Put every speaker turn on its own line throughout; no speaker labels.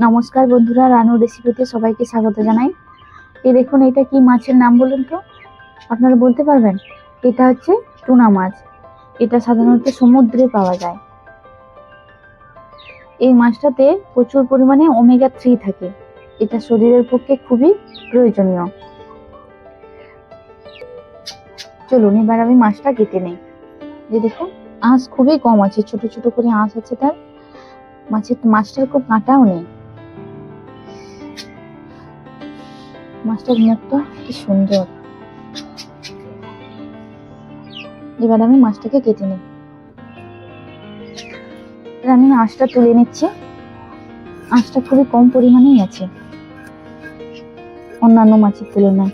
নমস্কার বন্ধুরা, রানু রেসিপিতে সবাইকে স্বাগত জানাই। এই দেখুন, এটা কি মাছের নাম বলুন তো? আপনারা বলতে পারবেন, এটা হচ্ছে টুনা মাছ। এটা সাধারণত সমুদ্রে পাওয়া যায়। এই মাছটাতে প্রচুর পরিমাণে ওমেগা থ্রি থাকে। এটা শরীরের পক্ষে খুবই প্রয়োজনীয়। চলুন, এবার আমি মাছটা কেটে নেই। যে দেখুন, আঁশ খুবই কম আছে, ছোট ছোট করে আঁশ আছে তার। মাছের মাছটার খুব কাঁটাও নেই। মাছটার মুখটা কি সুন্দর। এবার আমি মাছটাকে কেটে নিই আমি আঁশটা তুলে নিচ্ছি। আঁশটা খুবই কম পরিমাণেই আছে। অন্যান্য মাছের তুলনায়।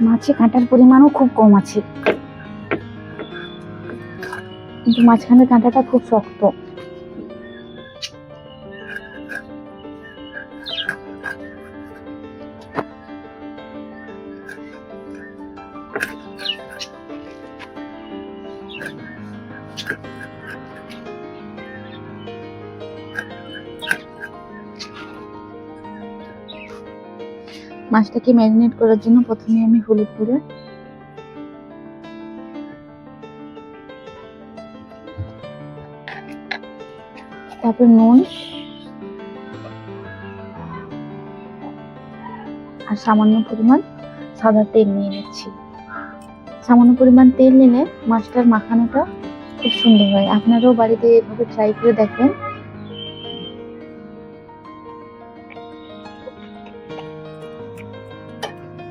মাছে কাঁটার পরিমাণও খুব কম আছে। কিন্তু মাঝখানে কাঁটাটা খুব শক্ত। মাছটাকে ম্যারিনেট করার জন্য প্রথমে আমি হলুদ গুঁড়ো। তারপর নুন। আর সামান্য পরিমাণ সাদা তেল নিয়ে নিচ্ছি। সামান্য পরিমাণ তেল নিলে মাছটার মাখানোটা খুব সুন্দর হয়। আপনারাও বাড়িতে এভাবে ট্রাই করে দেখবেন।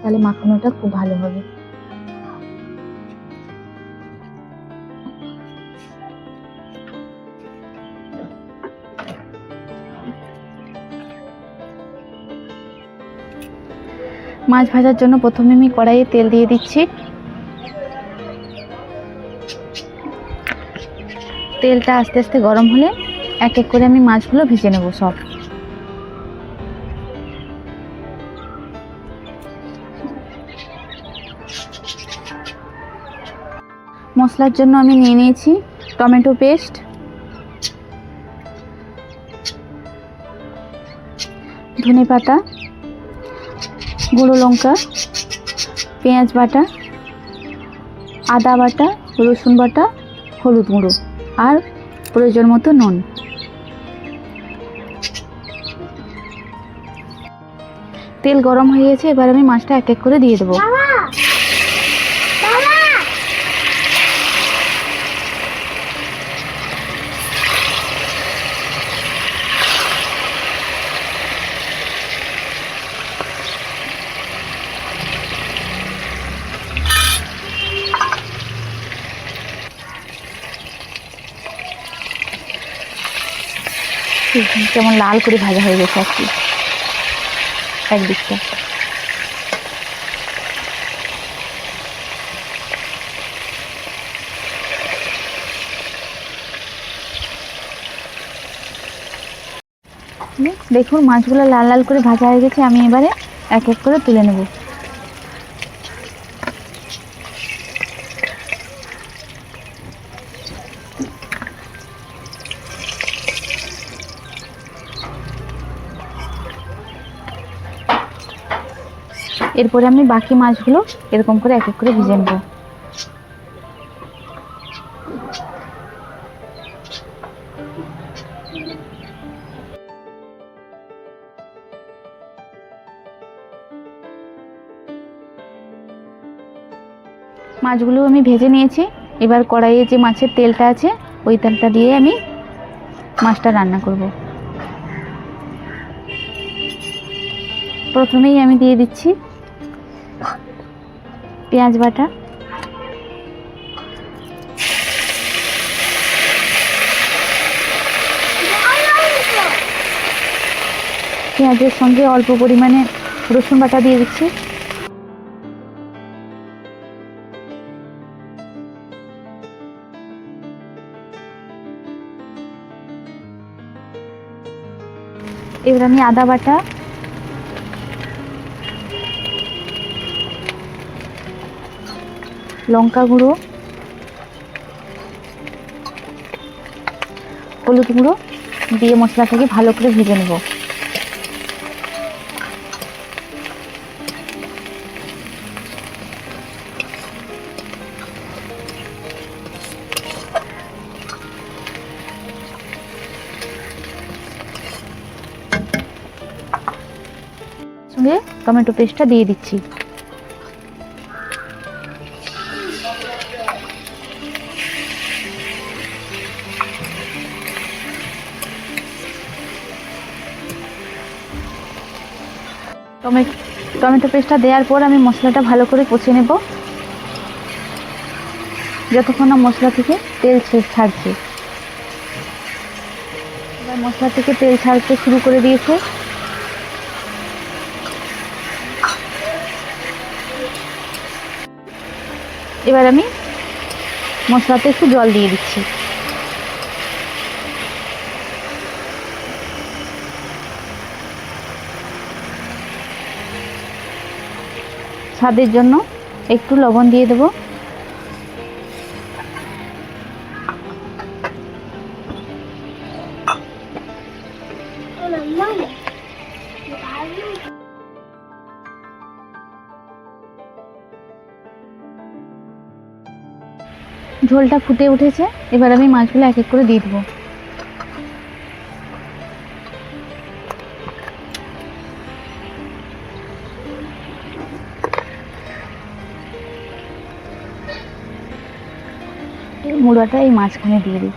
তাহলে মাখানোটা খুব ভালো হবে। মাছ ভাজার জন্য প্রথমে আমি কড়াইয়ে তেল দিয়ে দিচ্ছি। তেলটা আস্তে আস্তে গরম হলে এক এক করে আমি মাছগুলো ভেজে নেব সব। মশলার জন্য আমি নিয়ে নিয়েছি টমেটো পেস্ট। ধনে পাতা, গুঁড়ো লঙ্কা, পেঁয়াজ বাটা, আদা বাটা, রসুন বাটা, হলুদ গুঁড়ো আর প্রয়োজন মতো নুন। তেল গরম হয়ে গেছে, এবার আমি মাছটা এক এক করে দিয়ে দেবো। কেমন লাল করে ভাজা হয়ে গেছে আর কি। একদিকটা। দেখুন, মাছগুলো লাল লাল করে ভাজা হয়ে গেছে, আমি এবারে এক এক করে তুলে নেব। এরপরে আমি বাকি মাছগুলো এরকম করে এক এক করে ভেজে নেব। মাছগুলো আমি ভেজে নিয়েছি। এবার কড়াইয়ে যে মাছের তেলটা আছে, ওই তেলটা দিয়ে আমি মাছটা রান্না করব। প্রথমেই আমি দিয়ে দিচ্ছি পেঁয়াজ বাটা। পেঁয়াজের সঙ্গে অল্প পরিমাণে রসুন বাটা দিয়ে দিচ্ছি। এবার আমি আদা বাটা লঙ্কা গুঁড়ো, হলুদ গুঁড়ো দিয়ে মশলাটাকে ভালো করে ভেজে নেব। সঙ্গে টমেটো পেস্টটা দিয়ে দিচ্ছি। টমেটো টমেটো পেস্টটা দেওয়ার পর আমি মশলাটা ভালো করে কষে নেব। যতক্ষণ না মশলা থেকে তেল ছাড়ছে। এবার মশলা থেকে তেল ছাড়তে শুরু করে দিয়েছে। এবার আমি মশলাতে একটু জল দিয়ে দিচ্ছি। স্বাদের জন্য একটু লবণ দিয়ে দেবো। ঝোলটা ফুটে উঠেছে, এবার আমি মাছগুলো এক এক করে দিয়ে দেবো। মুড়াটা এই মাঝখানে দিয়ে দিই